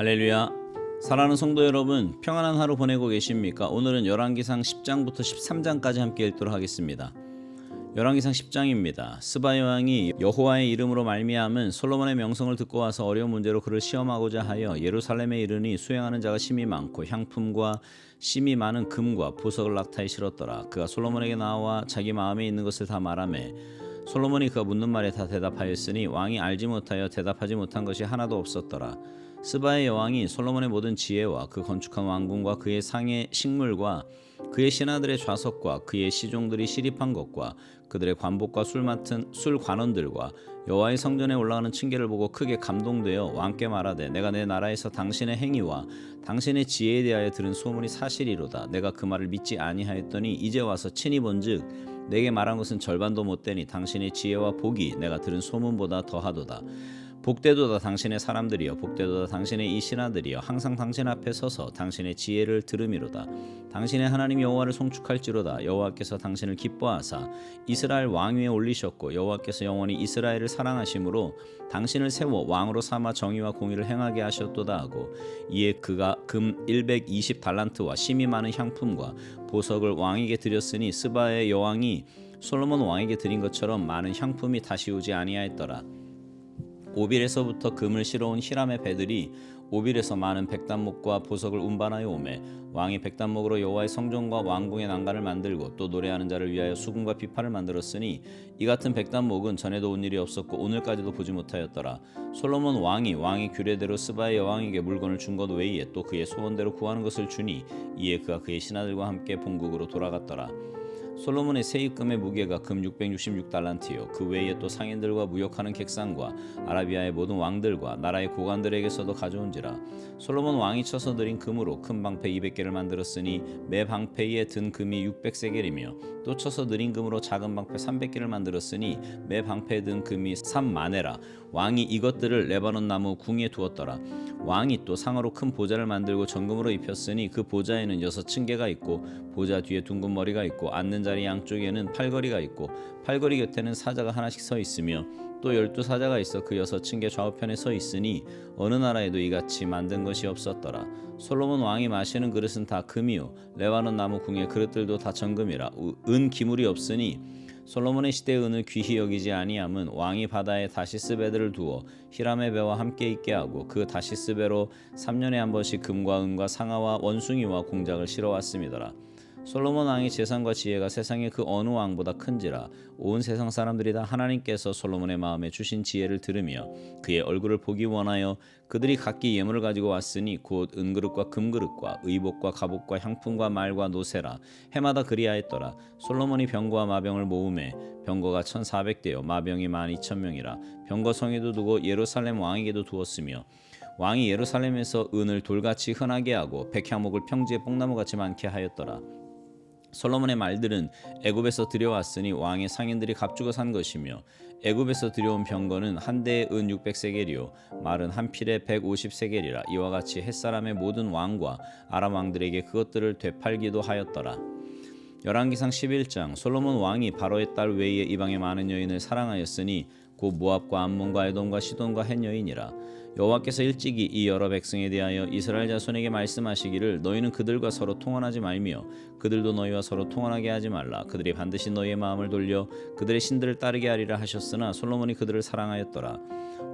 할렐루야. 사랑하는 성도 여러분, 평안한 하루 보내고 계십니까? 오늘은 열왕기상 10장부터 13장까지 함께 읽도록 하겠습니다. 열왕기상 10장입니다. 스바이 왕이 여호와의 이름으로 말미암은 솔로몬의 명성을 듣고 와서 어려운 문제로 그를 시험하고자 하여 예루살렘에 이르니 수행하는 자가 심이 많고 향품과 심이 많은 금과 보석을 낙타에 실었더라. 그가 솔로몬에게 나와 자기 마음에 있는 것을 다 말하매 솔로몬이 그가 묻는 말에 다 대답하였으니 왕이 알지 못하여 대답하지 못한 것이 하나도 없었더라. 스바의 여왕이 솔로몬의 모든 지혜와 그 건축한 왕궁과 그의 상의 식물과 그의 신하들의 좌석과 그의 시종들이 시립한 것과 그들의 관복과 술 맡은 술 관원들과 여호와의 성전에 올라가는 층계를 보고 크게 감동되어 왕께 말하되 내가 내 나라에서 당신의 행위와 당신의 지혜에 대하여 들은 소문이 사실이로다. 내가 그 말을 믿지 아니하였더니 이제 와서 친히 본즉 내게 말한 것은 절반도 못 되니 당신의 지혜와 복이 내가 들은 소문보다 더하도다 복되도다 당신의 사람들이여 복되도다 당신의 이 신하들이여 항상 당신 앞에 서서 당신의 지혜를 들음이로다. 당신의 하나님 여호와를 송축할지로다. 여호와께서 당신을 기뻐하사 이스라엘 왕 위에 올리셨고 여호와께서 영원히 이스라엘을 사랑하심으로 당신을 세워 왕으로 삼아 정의와 공의를 행하게 하셨도다 하고 이에 그가 금 120 달란트와 심이 많은 향품과 보석을 왕에게 드렸으니 스바의 여왕이 솔로몬 왕에게 드린 것처럼 많은 향품이 다시 오지 아니하였더라 오빌에서부터 금을 실어온 히람의 배들이 오빌에서 많은 백단목과 보석을 운반하여 오매 왕이 백단목으로 여호와의 성전과 왕궁의 난간을 만들고 또 노래하는 자를 위하여 수금과 비파를 만들었으니 이 같은 백단목은 전에도 온 일이 없었고 오늘까지도 보지 못하였더라. 솔로몬 왕이 왕의 규례대로 스바의 여왕에게 물건을 준 것 외에 또 그의 소원대로 구하는 것을 주니 이에 그가 그의 신하들과 함께 본국으로 돌아갔더라 솔로몬의 세입금의 무게가 금 666달란트요. 그 외에 또 상인들과 무역하는 객상과 아라비아의 모든 왕들과 나라의 고관들에게서도 가져온지라. 솔로몬 왕이 쳐서 들인 금으로 큰 방패 200개를 만들었으니 매 방패에 든 금이 600세겔이며 또 쳐서 들인 금으로 작은 방패 300개를 만들었으니 매 방패에 든 금이 3만에라 왕이 이것들을 레바논 나무 궁에 두었더라. 왕이 또 상으로 큰 보좌를 만들고 정금으로 입혔으니 그 보좌에는 여섯 층계가 있고 보좌 뒤에 둥근 머리가 있고 앉는 자리 양쪽에는 팔걸이가 있고 팔걸이 곁에는 사자가 하나씩 서 있으며 또 열두 사자가 있어 그 여섯 층계 좌우편에 서 있으니 어느 나라에도 이같이 만든 것이 없었더라. 솔로몬 왕이 마시는 그릇은 다 금이요. 레바논 나무 궁의 그릇들도 다 정금이라. 은 기물이 없으니 솔로몬의 시대의 은을 귀히 여기지 아니함은 왕이 바다에 다시스 배들을 두어 히람의 배와 함께 있게 하고 그 다시스 배로 3년에 한 번씩 금과 은과 상아와 원숭이와 공작을 실어 왔음이더라. 솔로몬 왕의 재산과 지혜가 세상의 그 어느 왕보다 큰지라 온 세상 사람들이 다 하나님께서 솔로몬의 마음에 주신 지혜를 들으며 그의 얼굴을 보기 원하여 그들이 각기 예물을 가지고 왔으니 곧 은그릇과 금그릇과 의복과 갑옷과 향품과 말과 노세라 해마다 그리하였더라. 솔로몬이 병거와 마병을 모음에 병거가 1400대요. 마병이 12000명이라 병거 성에도 두고 예루살렘 왕에게도 두었으며 왕이 예루살렘에서 은을 돌같이 흔하게 하고 백향목을 평지에 뽕나무같이 많게 하였더라 솔로몬의 말들은 애굽에서 들여왔으니 왕의 상인들이 값주고 산 것이며 애굽에서 들여온 병거는 한 대에 은 600세겔이요 말은 한 필에 150세겔이라 이와 같이 햇사람의 모든 왕과 아람 왕들에게 그것들을 되팔기도 하였더라. 열왕기상 11장 솔로몬 왕이 바로의 딸 외에 이방의 많은 여인을 사랑하였으니 곧 모압과 암몬과 에돔과 시돈과 헷 여인이라 여호와께서 일찍이 이 여러 백성에 대하여 이스라엘 자손에게 말씀하시기를 너희는 그들과 서로 통혼하지 말며 그들도 너희와 서로 통혼하게 하지 말라. 그들이 반드시 너희의 마음을 돌려 그들의 신들을 따르게 하리라 하셨으나 솔로몬이 그들을 사랑하였더라.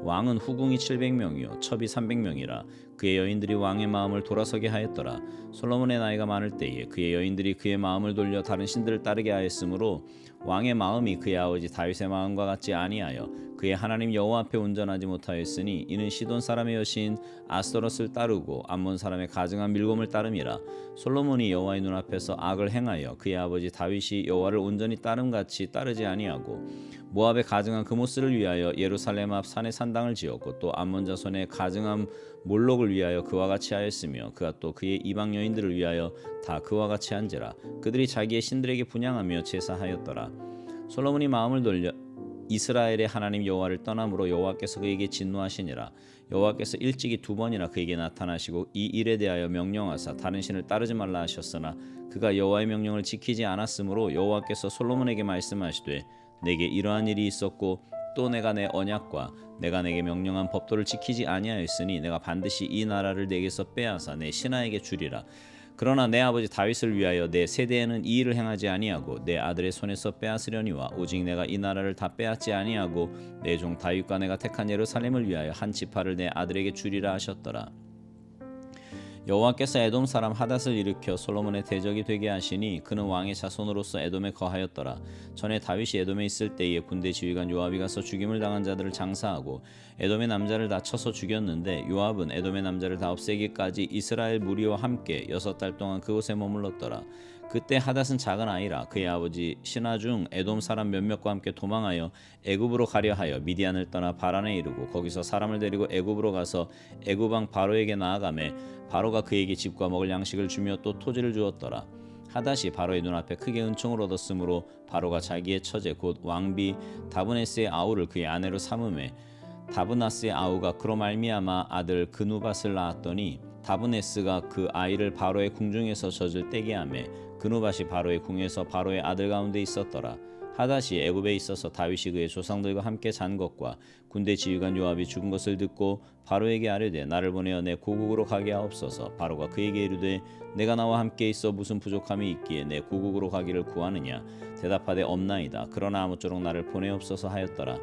왕은 후궁이 700명이요 첩이 300명이라 그의 여인들이 왕의 마음을 돌아서게 하였더라. 솔로몬의 나이가 많을 때에 그의 여인들이 그의 마음을 돌려 다른 신들을 따르게 하였으므로 왕의 마음이 그의 아버지 다윗의 마음과 같지 아니하여 그의 하나님 여호와 앞에 온전하지 못하였으니 이는 시돈 사람의 여신 아스토롯을 따르고 암몬 사람의 가증한 밀곰을 따름이라 솔로몬이 여호와의 눈앞에서 악을 행하여 그의 아버지 다윗이 여호와를 온전히 따름같이 따르지 아니하고 모압의 가증한 그모스를 위하여 예루살렘 앞 산에 산당을 지었고 또 암몬 자손의 가증한 몰록을 위하여 그와 같이 하였으며 그가 또 그의 이방 여인들을 위하여 다 그와 같이 한지라 그들이 자기의 신들에게 분양하며 제사하였더라. 솔로몬이 마음을 돌려 이스라엘의 하나님 여호와를 떠남으로 여호와께서 그에게 진노하시니라. 여호와께서 일찍이 두 번이나 그에게 나타나시고 이 일에 대하여 명령하사 다른 신을 따르지 말라 하셨으나 그가 여호와의 명령을 지키지 않았으므로 여호와께서 솔로몬에게 말씀하시되 내게 이러한 일이 있었고 또 내가 내 언약과 내가 내게 명령한 법도를 지키지 아니하였으니 내가 반드시 이 나라를 내게서 빼앗아 내 신하에게 주리라 그러나 내 아버지 다윗을 위하여 내 세대에는 이 일을 행하지 아니하고 내 아들의 손에서 빼앗으려니와 오직 내가 이 나라를 다 빼앗지 아니하고 내 종 다윗과 내가 택한 예루살렘을 위하여 한 지파를 내 아들에게 주리라 하셨더라 여호와께서 에돔 사람 하닷을 일으켜 솔로몬의 대적이 되게 하시니 그는 왕의 자손으로서 에돔에 거하였더라. 전에 다윗이 에돔에 있을 때에 군대 지휘관 요압이 가서 죽임을 당한 자들을 장사하고 에돔의 남자를 다 쳐서 죽였는데 요압은 에돔의 남자를 다 없애기까지 이스라엘 무리와 함께 여섯 달 동안 그곳에 머물렀더라. 그때 하닷은 작은 아이라 그의 아버지 신하 중 에돔 사람 몇몇과 함께 도망하여 애굽으로 가려 하여 미디안을 떠나 바란에 이르고 거기서 사람을 데리고 애굽으로 가서 애굽 왕 바로에게 나아가매 바로가 그에게 집과 먹을 양식을 주며 또 토지를 주었더라. 하닷이 바로의 눈앞에 크게 은총을 얻었으므로 바로가 자기의 처제 곧 왕비 다브네스의 아우를 그의 아내로 삼음해 다브나스의 아우가 그로 말미암아 아들 그누밧을 낳았더니 다브네스가 그 아이를 바로의 궁중에서 젖을 떼게 하매 그누밧이 바로의 궁에서 바로의 아들 가운데 있었더라. 하닷이 애굽에 있어서 다윗이 그의 조상들과 함께 잔 것과 군대 지휘관 요압이 죽은 것을 듣고 바로에게 아뢰되 나를 보내어 내 고국으로 가게 하옵소서. 바로가 그에게 이르되 내가 나와 함께 있어 무슨 부족함이 있기에 내 고국으로 가기를 구하느냐? 대답하되 없나이다. 그러나 아무쪼록 나를 보내옵소서 하였더라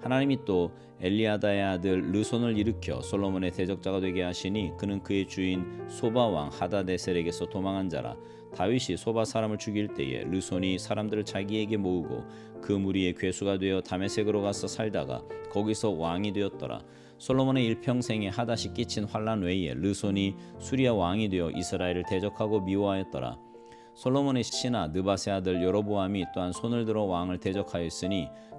하나님이 또 엘리아다의 아들 르손을 일으켜 솔로몬의 대적자가 되게 하시니 그는 그의 주인 소바 왕 하다데셀에게서 도망한 자라 다윗이 소바 사람을 죽일 때에 르손이 사람들을 자기에게 모으고 그 무리의 괴수가 되어 다메섹으로 가서 살다가 거기서 왕이 되었더라. 솔로몬의 일평생에 하다시 끼친 환란 외에 르손이 수리아 왕이 되어 이스라엘을 대적하고 미워하였더라. 솔로몬의 신하 느바세 아들 여로보암이 또한 손을 들어 왕을 대적하였으니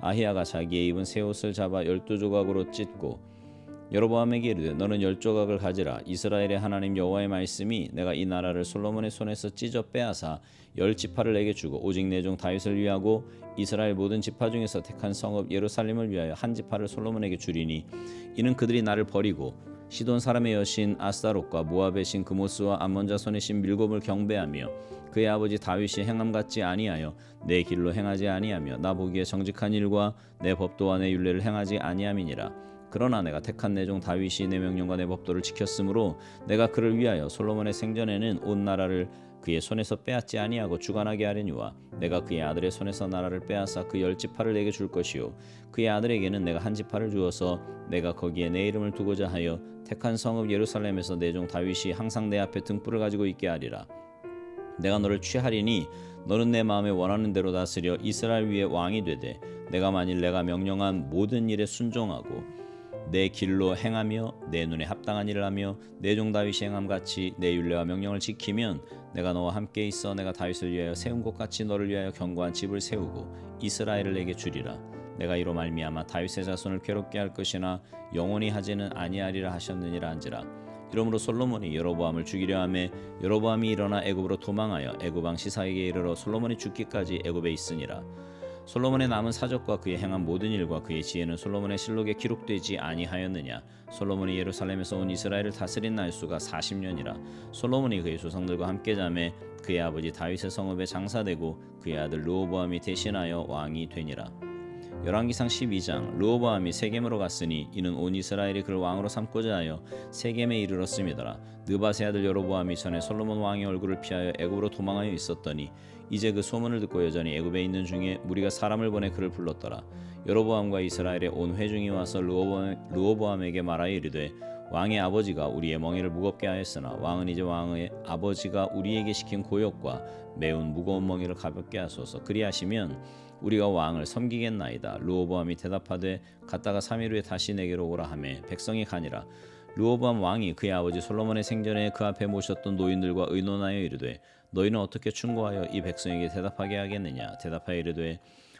아히야가 자기의 입은 새 옷을 잡아 열두 조각으로 찢고 여로보암에게 이르되 너는 열 조각을 가지라. 이스라엘의 하나님 여호와의 말씀이 내가 이 나라를 솔로몬의 손에서 찢어 빼앗아 열 지파를 내게 주고 오직 내 종 다윗을 위하고 이스라엘 모든 지파 중에서 택한 성읍 예루살렘을 위하여 한 지파를 솔로몬에게 주리니 이는 그들이 나를 버리고 시돈 사람의 여신 아스타롯과 모압의 신 그모스와 암몬 자손의 신 밀곰을 경배하며 그의 아버지 다윗이 행함 같지 아니하여 내 길로 행하지 아니하며 나 보기에 정직한 일과 내 법도와 내 율례를 행하지 아니함이니라. 그러나 내가 택한 내 종 다윗이 내 명령과 내 법도를 지켰으므로 내가 그를 위하여 솔로몬의 생전에는 온 나라를 그의 손에서 빼앗지 아니하고 주관하게 하려니와 내가 그의 아들의 손에서 나라를 빼앗아 그 열 지파를 내게 줄 것이요. 그의 아들에게는 내가 한 지파를 주어서 내가 거기에 내 이름을 두고자 하여 택한 성읍 예루살렘에서 내 종 다윗이 항상 내 앞에 등불을 가지고 있게 하리라. 내가 너를 취하리니 너는 내 마음에 원하는 대로 다스려 이스라엘 위에 왕이 되되 내가 만일 내가 명령한 모든 일에 순종하고 내 길로 행하며 내 눈에 합당한 일을 하며 내 종 다윗이 행함 같이 내 율례와 명령을 지키면 내가 너와 함께 있어 내가 다윗을 위하여 세운 것 같이 너를 위하여 견고한 집을 세우고 이스라엘을 내게 주리라 내가 이로 말미암아 다윗의 자손을 괴롭게 할 것이나 영원히 하지는 아니하리라 하셨느니라 한지라. 이러므로 솔로몬이 여로보암을 죽이려 하매 여로보암이 일어나 애굽으로 도망하여 애굽 왕 시사에게 이르러 솔로몬이 죽기까지 애굽에 있으니라. 솔로몬의 남은 사적과 그의 행한 모든 일과 그의 지혜는 솔로몬의 실록에 기록되지 아니하였느냐? 솔로몬이 예루살렘에서 온 이스라엘을 다스린 날수가 40년이라. 솔로몬이 그의 조상들과 함께 잠에 그의 아버지 다윗의 성읍에 장사되고 그의 아들 르호보암이 대신하여 왕이 되니라 열왕기상 12장 르호보암이 세겜으로 갔으니 이는 온 이스라엘이 그를 왕으로 삼고자 하여 세겜에 이르렀음이더라. 느바세 아들 여로보암이 전에 솔로몬 왕의 얼굴을 피하여 애굽으로 도망하여 있었더니 이제 그 소문을 듣고 여전히 애굽에 있는 중에 무리가 사람을 보내 그를 불렀더라. 여로보암과 이스라엘의 온 회중이 와서 르호보암, 르호보암에게 말하여 이르되 왕의 아버지가 우리의 멍에를 무겁게 하였으나 왕은 이제 왕의 아버지가 우리에게 시킨 고역과 매운 무거운 멍에를 가볍게 하소서 그리하시면 우리가 왕을 섬기겠나이다. 루오보암이 대답하되 갔다가 3일 후에 다시 내게로 오라 하매 백성이 가니라. 루오보암 왕이 그의 아버지 솔로몬의 생전에 그 앞에 모셨던 노인들과 의논하여 이르되 너희는 어떻게 충고하여 이 백성에게 대답하게 하겠느냐 대답하여 이르되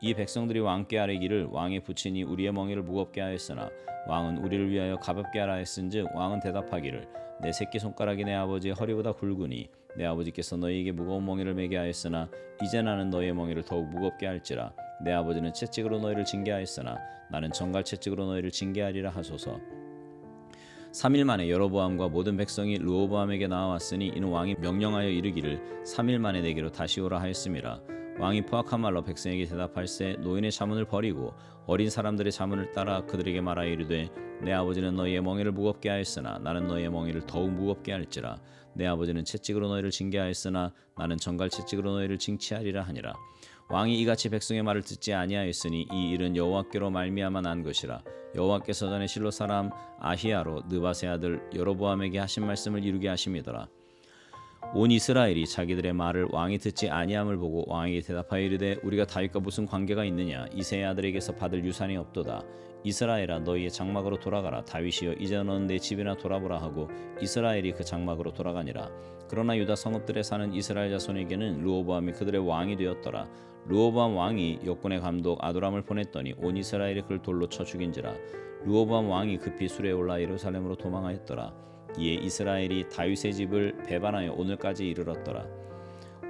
이 백성들이 왕께 아뢰기를 왕의 부친이 우리의 멍에를 무겁게 하였으나 왕은 우리를 위하여 가볍게 하라 했은즉 왕은 대답하기를 내 새끼 손가락이 내 아버지의 허리보다 굵으니 내 아버지께서 너희에게 무거운 멍에를 매게 하였으나 이제 나는 너희의 멍에를 더욱 무겁게 할지라 내 아버지는 채찍으로 너희를 징계하였으나 나는 정갈 채찍으로 너희를 징계하리라 하소서. 3일 만에 여로보암과 모든 백성이 르호보암에게 나와왔으니 이는 왕이 명령하여 이르기를 3일 만에 내게로 다시 오라 하였음이라 왕이 포악한 말로 백성에게 대답할세 노인의 자문을 버리고 어린 사람들의 자문을 따라 그들에게 말하여 이르되 내 아버지는 너희의 멍에를 무겁게 하였으나 나는 너희의 멍에를 더욱 무겁게 할지라. 내 아버지는 채찍으로 너희를 징계하였으나 나는 정갈 채찍으로 너희를 징치하리라 하니라. 왕이 이같이 백성의 말을 듣지 아니하였으니 이 일은 여호와께로 말미암아 난 것이라. 여호와께서 전에 실로 사람 아히야로 느바세 아들 여로보암에게 하신 말씀을 이루게 하심이더라 온 이스라엘이 자기들의 말을 왕이 듣지 아니함을 보고 왕에게 대답하여 이르되 우리가 다윗과 무슨 관계가 있느냐? 이세의 아들에게서 받을 유산이 없도다. 이스라엘아 너희의 장막으로 돌아가라. 다윗이여 이제 너는 내 집이나 돌아보라 하고 이스라엘이 그 장막으로 돌아가니라. 그러나 유다 성읍들에 사는 이스라엘 자손에게는 르호보암이 그들의 왕이 되었더라. 르호보암 왕이 역군의 감독 아도람을 보냈더니 온 이스라엘이 그를 돌로 쳐 죽인지라. 르호보암 왕이 급히 수레에 올라 예루살렘으로 도망하였더라 이에 이스라엘이 다윗의 집을 배반하여 오늘까지 이르렀더라.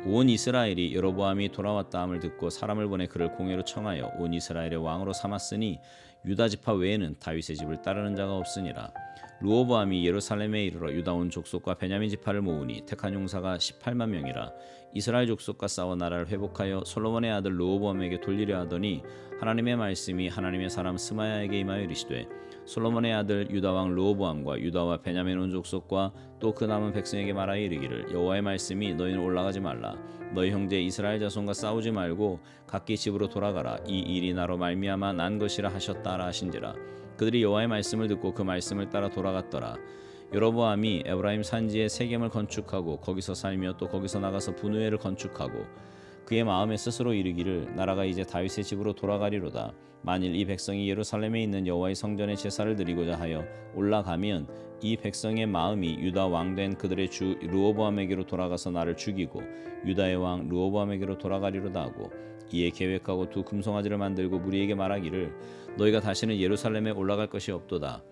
온 이스라엘이 여로보암이 돌아왔다함을 듣고 사람을 보내 그를 공회로 청하여 온 이스라엘의 왕으로 삼았으니 유다 지파 외에는 다윗의 집을 따르는 자가 없으니라. 루오보암이 예루살렘에 이르러 유다 온 족속과 베냐민 지파를 모으니 택한 용사가 18만 명이라 이스라엘 족속과 싸워 나라를 회복하여 솔로몬의 아들 루오보암에게 돌리려 하더니 하나님의 말씀이 하나님의 사람 스마야에게 임하여 이르시되 솔로몬의 아들 유다 왕 루오보암과 유다와 베냐민 온 족속과 또 그 남은 백성에게 말하여 이르기를 여호와의 말씀이 너희는 올라가지 말라. 너희 형제 이스라엘 자손과 싸우지 말고 각기 집으로 돌아가라. 이 일이 나로 말미암아 난 것이라 하셨다라 하신지라. 그들이 여호와의 말씀을 듣고 그 말씀을 따라 돌아갔더라. 여로보암이 에브라임 산지에 세겜을 건축하고 거기서 살며 또 거기서 나가서 분우회를 건축하고 그의 마음에 스스로 이르기를 나라가 이제 다윗의 집으로 돌아가리로다. 만일 이 백성이 예루살렘에 있는 여호와의 성전에 제사를 드리고자 하여 올라가면 이 백성의 마음이 유다 왕 된 그들의 주 르호보암에게로 돌아가서 나를 죽이고 유다의 왕 르호보암에게로 돌아가리로다 하고 이에 계획하고 두 금송아지를 만들고 무리에게 말하기를 너희가 다시는 예루살렘에 올라갈 것이 없도다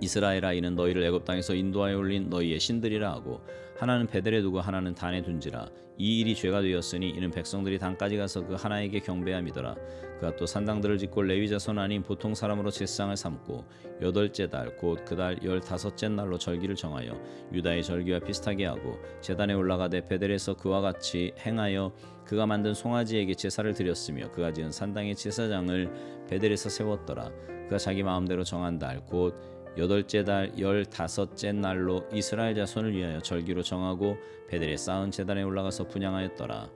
이스라엘 아 이는 너희를 애굽 땅에서 인도하여 올린 너희의 신들이라 하고 하나는 베델에 두고 하나는 단에 둔지라. 이 일이 죄가 되었으니 이는 백성들이 단까지 가서 그 하나에게 경배함이더라. 그가 또 산당들을 짓고 레위 자손 아닌 보통 사람으로 제상을 삼고 여덟째 달 곧 그 달 열다섯째 날로 절기를 정하여 유다의 절기와 비슷하게 하고 제단에 올라가되 베델에서 그와 같이 행하여 그가 만든 송아지에게 제사를 드렸으며 그가 지은 산당의 제사장을 베델에서 세웠더라. 그가 자기 마음대로 정한 달곧 여덟째 달 열다섯째 날로 이스라엘 자손을 위하여 절기로 정하고 베델에 쌓은 제단에 올라가서 분양하였더라.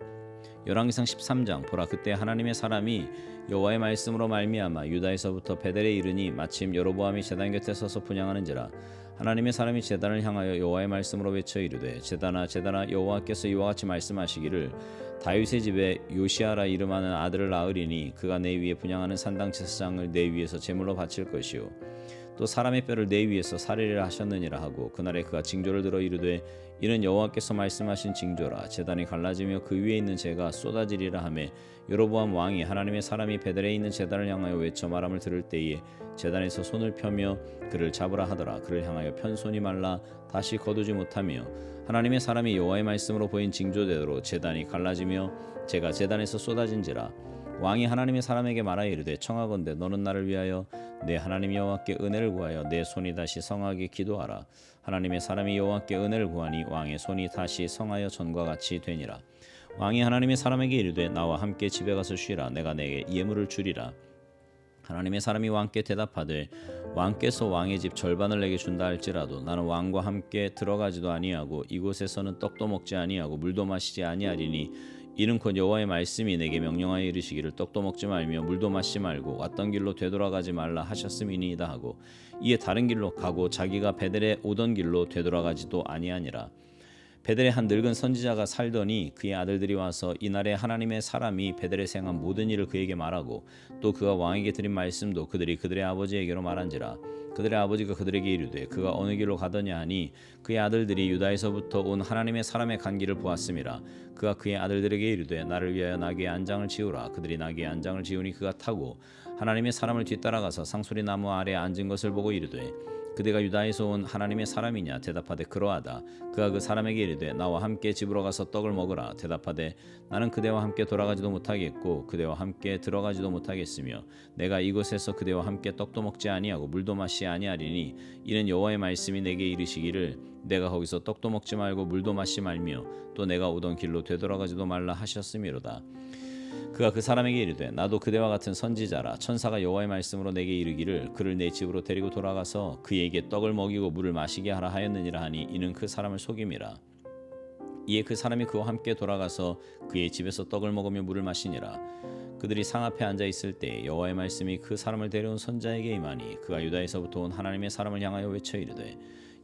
열왕기상 13장 보라 그때 하나님의 사람이 여호와의 말씀으로 말미암아 유다에서부터 베델에 이르니 마침 여로보암이 제단 곁에 서서 분양하는지라 하나님의 사람이 제단을 향하여 여호와의 말씀으로 외쳐 이르되 제단아 제단아 여호와께서 이와 같이 말씀하시기를 다윗의 집에 요시아라 이름하는 아들을 낳으리니 그가 내 위에 분양하는 산당 제사장을 내 위에서 제물로 바칠 것이요 또 사람의 뼈를 내 위에서 살리리라 하셨느니라 하고 그날에 그가 징조를 들어 이르되 이는 여호와께서 말씀하신 징조라 제단이 갈라지며 그 위에 있는 재가 쏟아지리라 하매 여로보암 왕이 하나님의 사람이 베델에 있는 제단을 향하여 외쳐 말함을 들을 때에 제단에서 손을 펴며 그를 잡으라 하더라. 그를 향하여 편손이 말라 다시 거두지 못하며 하나님의 사람이 여호와의 말씀으로 보인 징조대로 제단이 갈라지며 제가 제단에서 쏟아진지라 왕이 하나님의 사람에게 말하여 이르되 청하건대 너는 나를 위하여 내 하나님 여호와께 은혜를 구하여 내 손이 다시 성하게 기도하라. 하나님의 사람이 여호와께 은혜를 구하니 왕의 손이 다시 성하여 전과 같이 되니라. 왕이 하나님의 사람에게 이르되 나와 함께 집에 가서 쉬라. 내가 내게 예물을 주리라. 하나님의 사람이 왕께 대답하되 왕께서 왕의 집 절반을 내게 준다 할지라도 나는 왕과 함께 들어가지도 아니하고 이곳에서는 떡도 먹지 아니하고 물도 마시지 아니하리니 이는 곧 여호와의 말씀이 내게 명령하여 이르시기를 떡도 먹지 말며 물도 마시지 말고 왔던 길로 되돌아가지 말라 하셨음이니이다 하고 이에 다른 길로 가고 자기가 베델에 오던 길로 되돌아가지도 아니하니라 베델에 한 늙은 선지자가 살더니 그의 아들들이 와서 이날에 하나님의 사람이 베델에 생한 모든 일을 그에게 말하고 또 그가 왕에게 드린 말씀도 그들이 그들의 아버지에게로 말한지라. 그들의 아버지가 그들에게 이르되 그가 어느 길로 가더냐 하니 그의 아들들이 유다에서부터 온 하나님의 사람의 간 길을 보았음이라. 그가 그의 아들들에게 이르되 나를 위하여 나귀의 안장을 지우라. 그들이 나귀의 안장을 지우니 그가 타고 하나님의 사람을 뒤따라가서 상소리 나무 아래 앉은 것을 보고 이르되 그대가 유다에서 온 하나님의 사람이냐 대답하되 그러하다. 그가 그 사람에게 이르되 나와 함께 집으로 가서 떡을 먹으라. 대답하되 나는 그대와 함께 돌아가지도 못하겠고 그대와 함께 들어가지도 못하겠으며 내가 이곳에서 그대와 함께 떡도 먹지 아니하고 물도 마시지 아니하리니 이는 여호와의 말씀이 내게 이르시기를 내가 거기서 떡도 먹지 말고 물도 마시지 말며 또 내가 오던 길로 되돌아가지도 말라 하셨음이로다 그가 그 사람에게 이르되 나도 그대와 같은 선지자라. 천사가 여호와의 말씀으로 내게 이르기를 그를 내 집으로 데리고 돌아가서 그에게 떡을 먹이고 물을 마시게 하라 하였느니라 하니 이는 그 사람을 속임이라. 이에 그 사람이 그와 함께 돌아가서 그의 집에서 떡을 먹으며 물을 마시니라. 그들이 상 앞에 앉아 있을 때 여호와의 말씀이 그 사람을 데려온 선자에게 임하니 그가 유다에서부터 온 하나님의 사람을 향하여 외쳐 이르되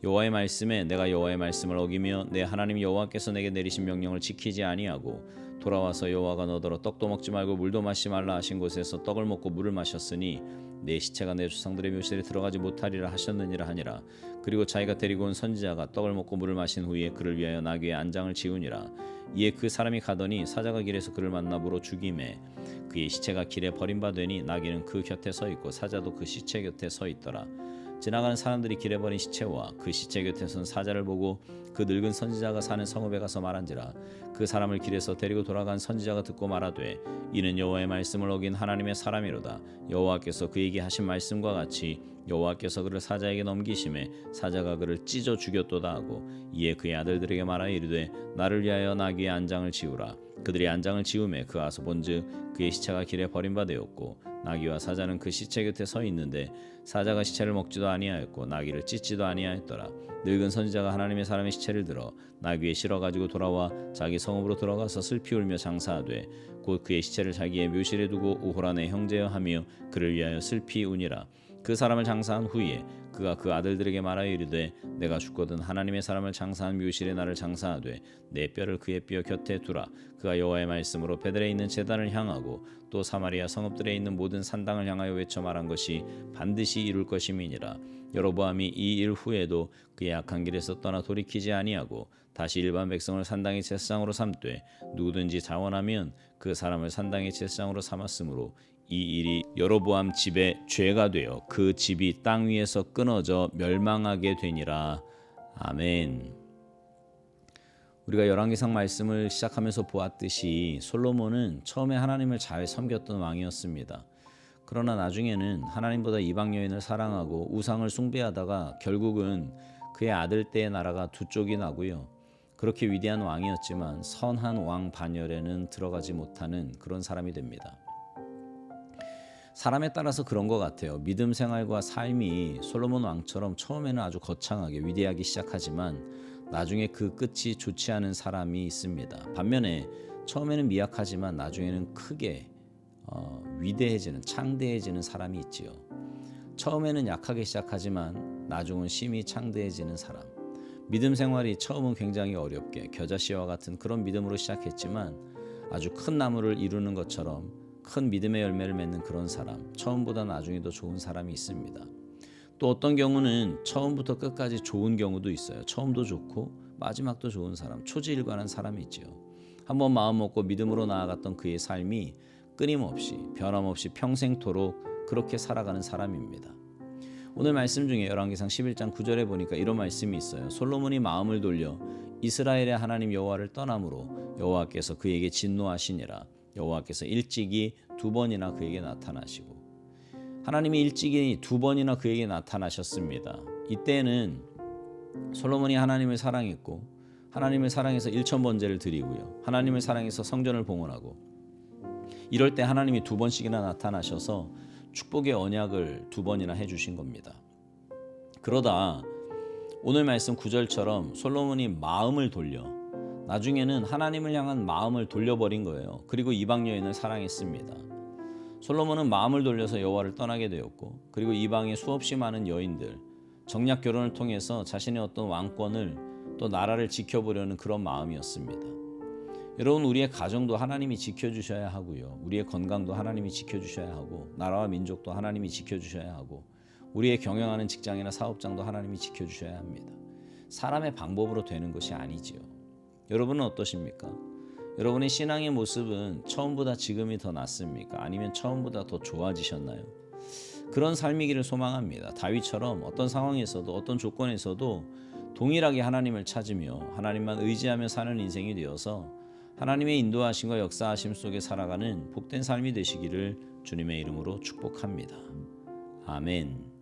여호와의 말씀에 내가 여호와의 말씀을 어기며 내 하나님 여호와께서 내게 내리신 명령을 지키지 아니하고 돌아와서 여호와가 너더러 떡도 먹지 말고 물도 마시지 말라 하신 곳에서 떡을 먹고 물을 마셨으니 내 시체가 내 조상들의 묘실에 들어가지 못하리라 하셨느니라 하니라. 그리고 자기가 데리고 온 선지자가 떡을 먹고 물을 마신 후에 그를 위하여 나귀의 안장을 지우니라. 이에 그 사람이 가더니 사자가 길에서 그를 만나 물어 죽임에 그의 시체가 길에 버림받으니 나귀는 그 곁에 서 있고 사자도 그 시체 곁에 서 있더라 지나가는 사람들이 길에 버린 시체와 그 시체 곁에 선 사자를 보고 그 늙은 선지자가 사는 성읍에 가서 말한지라 그 사람을 길에서 데리고 돌아간 선지자가 듣고 말하되 이는 여호와의 말씀을 어긴 하나님의 사람이로다. 여호와께서 그에게 하신 말씀과 같이 여호와께서 그를 사자에게 넘기심에 사자가 그를 찢어 죽였도다 하고 이에 그의 아들들에게 말하여 이르되 나를 위하여 나귀의 안장을 지우라. 그들이 안장을 지우매 그 아서 본즉 그의 시체가 길에 버림받았고 나귀와 사자는 그 시체 곁에 서 있는데 사자가 시체를 먹지도 아니하였고 나귀를 찢지도 아니하였더라. 늙은 선지자가 하나님의 사람의 시체를 들어 나귀에 실어 가지고 돌아와 자기 성읍으로 들어가서 슬피 울며 장사하되 곧 그의 시체를 자기의 묘실에 두고 우호란의 형제여 하며 그를 위하여 슬피 우니라. 그 사람을 장사한 후에 그가 그 아들들에게 말하여 이르되 내가 죽거든 하나님의 사람을 장사한 묘실에 나를 장사하되 내 뼈를 그의 뼈 곁에 두라. 그가 여호와의 말씀으로 베들에 있는 제단을 향하고 또 사마리아 성읍들에 있는 모든 산당을 향하여 외쳐 말한 것이 반드시 이룰 것임이니라. 여로보암이 이 일 후에도 그의 악한 길에서 떠나 돌이키지 아니하고 다시 일반 백성을 산당의 제사장으로 삼되 누구든지 자원하면 그 사람을 산당의 제사장으로 삼았으므로 이 일이 여로보암 집의 죄가 되어 그 집이 땅 위에서 끊어져 멸망하게 되니라. 아멘. 우리가 열왕기상 말씀을 시작하면서 보았듯이 솔로몬은 처음에 하나님을 잘 섬겼던 왕이었습니다. 그러나 나중에는 하나님보다 이방 여인을 사랑하고 우상을 숭배하다가 결국은 그의 아들 때의 나라가 두 쪽이 나고요. 그렇게 위대한 왕이었지만 선한 왕 반열에는 들어가지 못하는 그런 사람이 됩니다. 사람에 따라서 그런 것 같아요. 믿음 생활과 삶이 솔로몬 왕처럼 처음에는 아주 거창하게 위대하기 시작하지만 나중에 그 끝이 좋지 않은 사람이 있습니다. 반면에 처음에는 미약하지만 나중에는 크게 어, 위대해지는 창대해지는 사람이 있지요. 처음에는 약하게 시작하지만 나중은 심히 창대해지는 사람. 믿음 생활이 처음은 굉장히 어렵게 겨자씨와 같은 그런 믿음으로 시작했지만 아주 큰 나무를 이루는 것처럼 큰 믿음의 열매를 맺는 그런 사람, 처음보다 나중에 더 좋은 사람이 있습니다. 또 어떤 경우는 처음부터 끝까지 좋은 경우도 있어요. 처음도 좋고 마지막도 좋은 사람, 초지일관한 사람이 있지요. 한번 마음 먹고 믿음으로 나아갔던 그의 삶이 끊임없이 변함없이 평생토록 그렇게 살아가는 사람입니다. 오늘 말씀 중에 열왕기상 11장 9절에 보니까 이런 말씀이 있어요. 솔로몬이 마음을 돌려 이스라엘의 하나님 여호와를 떠남으로 여호와께서 그에게 진노하시니라. 여호와께서 일찍이 두 번이나 그에게 나타나시고 하나님이 일찍이 두 번이나 그에게 나타나셨습니다. 이때는 솔로몬이 하나님을 사랑했고 하나님을 사랑해서 일천 번제를 드리고요. 하나님을 사랑해서 성전을 봉헌하고 이럴 때 하나님이 두 번씩이나 나타나셔서 축복의 언약을 두 번이나 해 주신 겁니다. 그러다 오늘 말씀 9절처럼 솔로몬이 마음을 돌려 나중에는 하나님을 향한 마음을 돌려버린 거예요. 그리고 이방 여인을 사랑했습니다. 솔로몬은 마음을 돌려서 여호와를 떠나게 되었고 그리고 이방의 수없이 많은 여인들 정략 결혼을 통해서 자신의 어떤 왕권을 또 나라를 지켜보려는 그런 마음이었습니다. 여러분 우리의 가정도 하나님이 지켜주셔야 하고요. 우리의 건강도 하나님이 지켜주셔야 하고 나라와 민족도 하나님이 지켜주셔야 하고 우리의 경영하는 직장이나 사업장도 하나님이 지켜주셔야 합니다. 사람의 방법으로 되는 것이 아니지요. 여러분은 어떠십니까? 여러분의 신앙의 모습은 처음보다 지금이 더 낫습니까? 아니면 처음보다 더 좋아지셨나요? 그런 삶이기를 소망합니다. 다윗처럼 어떤 상황에서도 어떤 조건에서도 동일하게 하나님을 찾으며 하나님만 의지하며 사는 인생이 되어서 하나님의 인도하심과 역사하심 속에 살아가는 복된 삶이 되시기를 주님의 이름으로 축복합니다. 아멘.